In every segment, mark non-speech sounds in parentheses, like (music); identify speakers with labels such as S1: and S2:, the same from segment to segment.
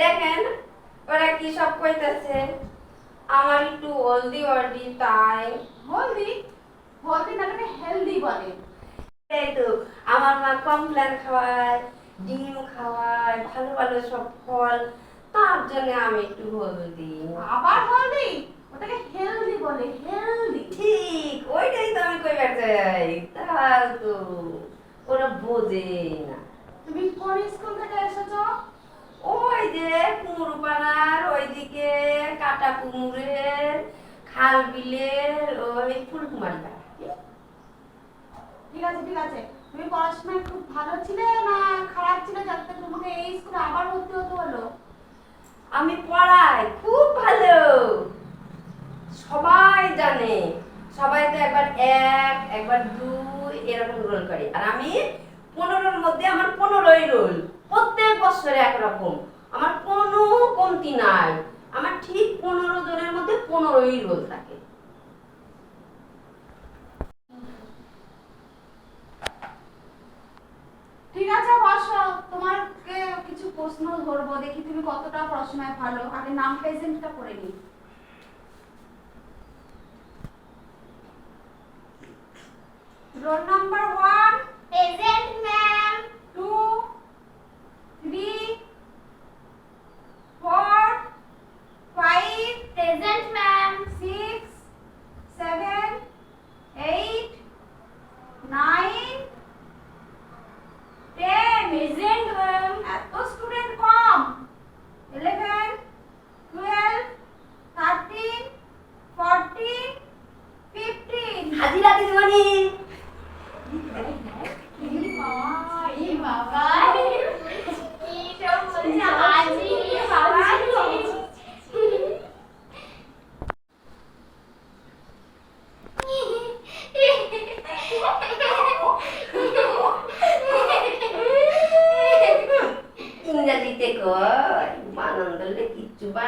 S1: দেখেন ওরা কি সব কইতাছে? আমার একটু হলদি হলদি তাই।
S2: হলদি হলদি না মানে হেলদি বলে
S1: এই তো আমার মা কমপ্লেন খাওয়ায় ডিম খাওয়ায় ভালো ভালো সব ফল তার জন্য আমি একটু হলদি
S2: আবার হলদি ওটাকে হেলদি বলে হেলদি
S1: ঠিক ওইটাই তো আমি কই চাই তা তো ওরা বোঝে না।
S2: তুমি কোন থেকে
S1: কুমুরপাড়ার ওইদিকে কাটা কুমুরের খাল বিলের ওই ফুলকুমারিটা
S2: ঠিক আছে ঠিক আছে। তুমি পড়াশোনায় খুব ভালো ছিলে না খারাপ ছিলে? যাতে তোমাকে এই স্কুলে আবার ভর্তি হতে হলো।
S1: আমি পড়াই খুব ভালো। সবাই জানে সবাই তো একবার এক একবার দুই এরকম রোল করে। আর আমি পনেরোর মধ্যে আমার পনেরোই রোল প্রত্যেক বছরে একরকম। আমার কোনো কমতি নাই। আমার ঠিক পনেরো জনের মধ্যে পনেরোই রোল থাকে।
S2: ঠিক আছে, বসো। কিছু প্রশ্ন ধরবো, দেখি তুমি কতটা পড়াশোনায় ভালো। আগে নাম প্রেজেন্টটা করে নিই। রোল নাম্বার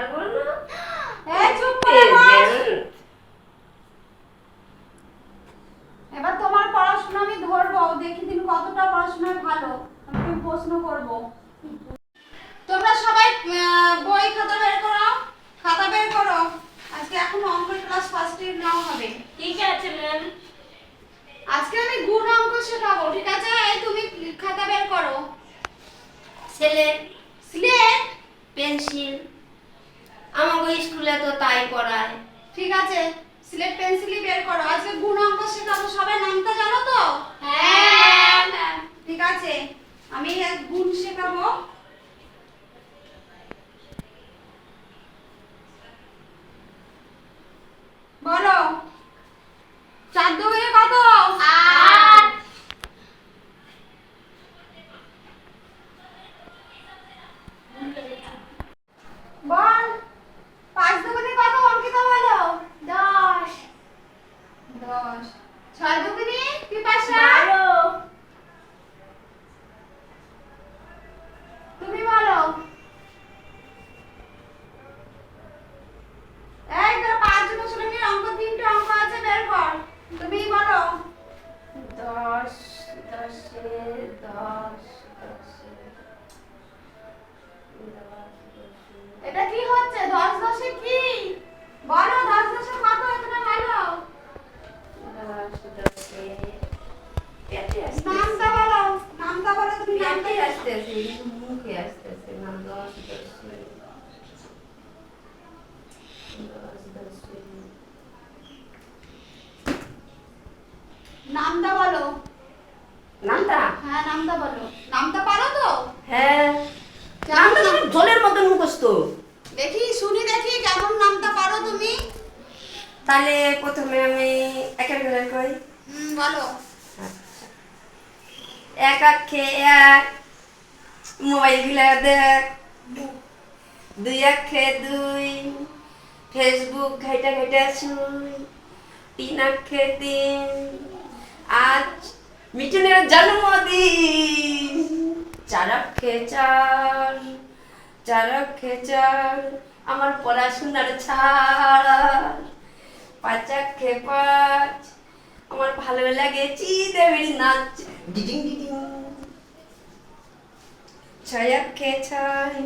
S1: পারব না? (gasps)
S2: এই চুপ করে। এবার তোমার পড়াশোনা আমি ধরবো। দেখি তুমি কতটা পড়াশোনায় ভালো। আমি প্রশ্ন করব। তোমরা সবাই বই খাতা বের করো। খাতা বের করো। আজকে এখন অঙ্ক ক্লাস ফার্স্ট ইয়ার নেওয়া হবে।
S3: ঠিক আছে ম্যাম
S2: আজকে আমি গুণ অঙ্ক শেখাবো ঠিক আছে? এই তুমি খাতা বের করো।
S1: ছেলে
S2: স্লেট
S1: পেন্সিল আমাকে স্কুলে তো তাই পড়ায়।
S2: ঠিক আছে স্লেট পেন্সিলই বের করো। আজকে গুণ অঙ্ক শেখাবো সবাই নামটা জানো তো?
S3: হ্যাঁ
S2: ঠিক আছে আমি গুণ শেখাবো।
S1: আসতেছে মুখে আসতেছে না দশ দশে
S2: নামটা বলো।
S1: নামটা?
S2: হ্যাঁ নামটা বলো। নামটা পারো তো?
S1: হ্যাঁ। নামটা তো জলের মতন মুখস্থ।
S2: দেখি শুনি দেখি কেমন নামটা পারো তুমি?
S1: তাহলে প্রথমে আমি একের ঘরে কই
S2: হুম বলো।
S1: এক আখে এক মোবাইলগুলা দেখ দুই আখে দুই ফেসবুক ঘাইটা ঘাইটা শুই তিন আখে তিন আজ মিঠুনের জন্মদিন চার আখে চার চার আখে চার আমার পড়াশোনার ছাড়া পাঁচ আখে পাঁচ আমার ভালো লাগে চিদেবের নাচ ডিডিং ডিডিং ছয় আখে ছয়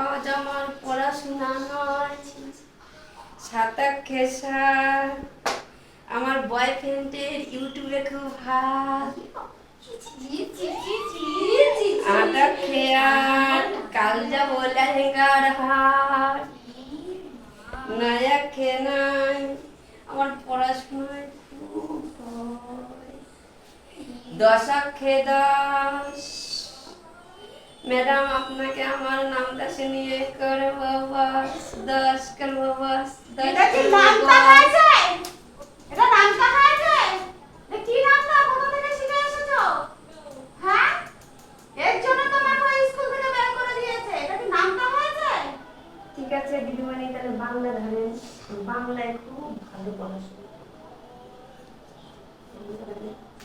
S1: আজ আমার পড়াশোনা নয়। সাতাক্ষে সাত আমার বয়ফ্রেন্ডের ইউটিউবে খুব হাত। আটা খেয়াট কাল যাব লেহেঙ্গার হাট নায়া খেনাই আমার পড়াশোনায় খুব দশ? ম্যাডাম আপনাকে আমার নামটা শুনিয়ে করব বাস দশ করব বাস দশ
S2: এটা কি
S1: করব
S2: নামটা
S1: বাস।
S2: হয়েছে এটা নামটা হয়েছে এটা কি নামটা কোথা থেকে শিখে এসেছ হ্যাঁ এর জন্য তোমাকে ওই স্কুল থেকে বের করে দিয়েছে এটা কি নামটা হয়েছে
S1: ঠিক আছে দিদিমণি তাহলে বাংলা ধরেন বাংলায় খুব ভালো পড়াশোনা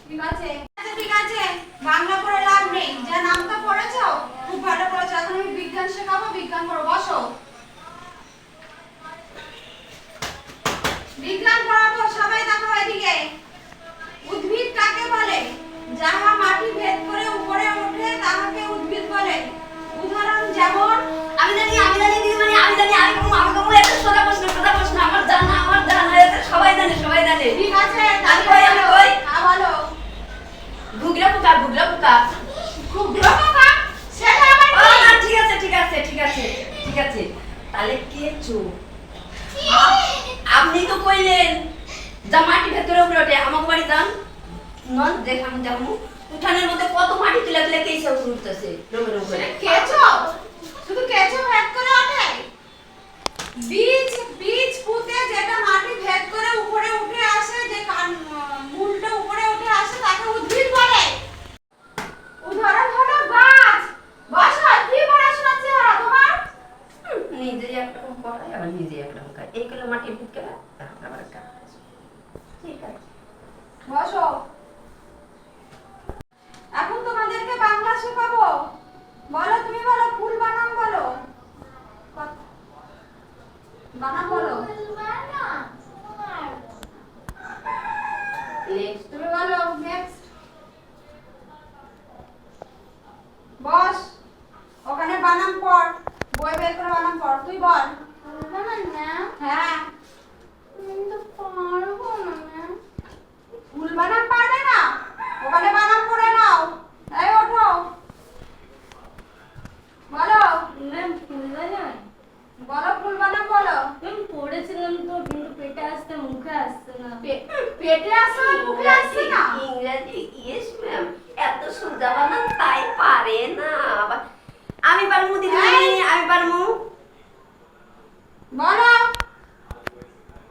S2: ঠিক আছে ঠিক আছে বাংলা পড়ে লাভ নেই যা নামটা পড়েছো খুব ভালো পড়েছো এখন আমি বিজ্ঞান শেখাবো বিজ্ঞান পড়ো বসো। বিজ্ঞান পড়াবো সবাই দেখো এদিকে। উদ্ভিদ কাকে বলে? যাহা মাটি ভেদ করে উপরে ওঠে তাহাকে উদ্ভিদ বলে। উদাহরণ যেমন
S1: আমি জানি আমি জানি দিদিমণি আমি জানি আমি কম আমি কম একটা সোজা প্রশ্ন সোজা প্রশ্ন আমার জানা আমার জানা এটা সবাই জানে সবাই জানে।
S2: ঠিক আছে
S1: কই, আমি কই?
S2: বলো।
S1: ঘুগরা পোকা ঘুগরা পোকা।
S2: খুব দ্রুত সেটা আবার
S1: ও
S2: কি?
S1: না ঠিক আছে ঠিক আছে ঠিক আছে ঠিক আছে। তাহলে কেঁচো। আপ- আপনি তো কইলেন, যা মাটি ভেতরে উপরে ওঠে, আমাকে বাড়ি যান। নন দেখাম যাব। উঠানের মধ্যে কত মাটি তুলে তুলে কেসে উপরে উঠতেছে রোগ করে
S2: কেঁচো? শুধু কেঁচো ভেদ করে ওঠে? বীজ বীজ পুঁতে যেটা মাটি ভেদ করে উপরে উঠে আসে যে কান- মূলটা উপরে উঠে আসে তাকে উদ্ভিদ বলে উদাহরণ হলো গাছ বসো কি পড়াশোনা চেহারা তোমার
S1: হুম, নিজেই একটা পড়ায় আবার নিজেই একটা খায় এই করলে মাটি ঢুকে না আবার একটা ঠিক আছে
S2: বসো এখন তোমাদেরকে বাংলা শেখাবো বলো তুমি বলো ফুল বানাম বলো বানাম বলো
S1: নেক্সট
S2: তুমি বলো নেক্সট বস ওখানে বানাম পড় বই বের করে বানাম পড় তুই বল হ্যাঁ ফুল বানাম পারবে না ওখানে বানাম পড়ে নাও এই ওঠো বলো
S3: ম্যাম ফুল বানান
S2: বলো ফুল বানাম বলো
S3: পড়েছিলাম তো কিন্তু পেটে আসতে মুখে আসছে না
S2: পেটে আসে আর মুখে আসছে না
S1: ইংরেজি ইয়েস ম্যাম এত সোজা বানান তাই পারে না আমি পারমু দিদিমণি আমি পারমু
S2: বলো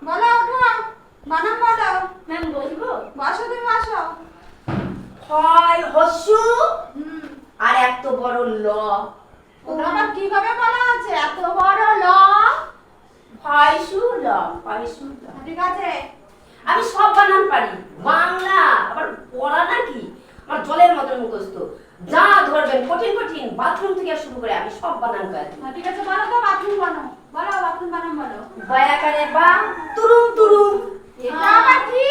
S2: বলো ওঠো বানাম বলো
S3: ম্যাম বলব
S2: বসো তুমি বসো
S1: হয় হসু আর এত বড় ল
S2: ওটা কীভাবে বলা আছে এত বড় ল
S1: ল ফাইসু
S2: ঠিক আছে।
S1: আমি সব বানান পারি। বাংলা আবার পড়া নাকি? আমার জলের মতন মুখস্থ। যা ধরবেন কঠিন কঠিন বাথরুম থেকে শুরু করে আমি সব বানান পারি।
S2: ঠিক আছে বলো তো বাথরুম বানো বলো বাথরুম বানাম বলো।
S1: বয়াকারে বা তুরুম তুরুম।
S2: এটা আবার কি?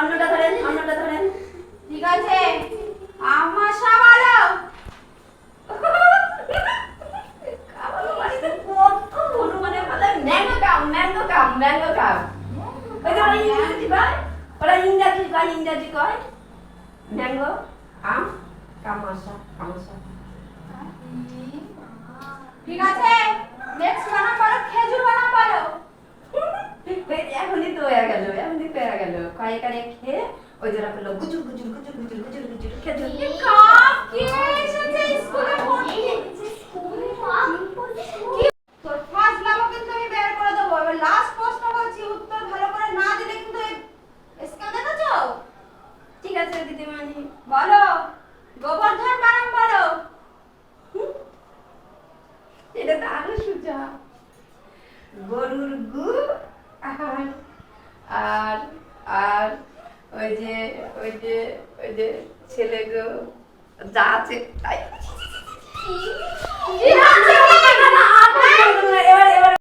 S1: অন্যটা ধরেন অন্যটা ধরেন।
S2: ঠিক আছে। আমাশা বলো
S1: আমার বাড়িতে কত হনুমানের মাথায় কাম ম্যাঙ্গো কাম ম্যাঙ্গো কাম ওই যে ওরা ইংরেজি কয়? ওরা ইংরাজি কয় ইংরাজি কয়? ম্যাঙ্গো আম? কামাশা কামাশা
S2: ঠিক আছে। নেক্সট বানাম বলো খেজুর বলো
S1: ওই এখনই তো হয়ে গেল এখনই তো হয়ে গেল। কয়েকারে খেয়ে ওই পেল গুজুর গুজুর গুজুর গুজুর গুজুর গুজুর খেজুর
S2: কাপ কি এসেছে স্কুলে পড়তে কি তোর ফার্স্ট লাভ কিন্তু আমি বের করে দেবো এবার লাস্ট প্রশ্ন বলছি উত্তর ভালো করে না দিলে কিন্তু স্কেল দেখাচ্ছো
S1: ঠিক আছে দিদিমণি
S2: বলো গোবর্ধন বানাম বলো
S1: এটা তো আরও সোজা গরুর গু আর আর ওই যে ওই যে ওই যে ছেলে গো যা আছে তাই এবার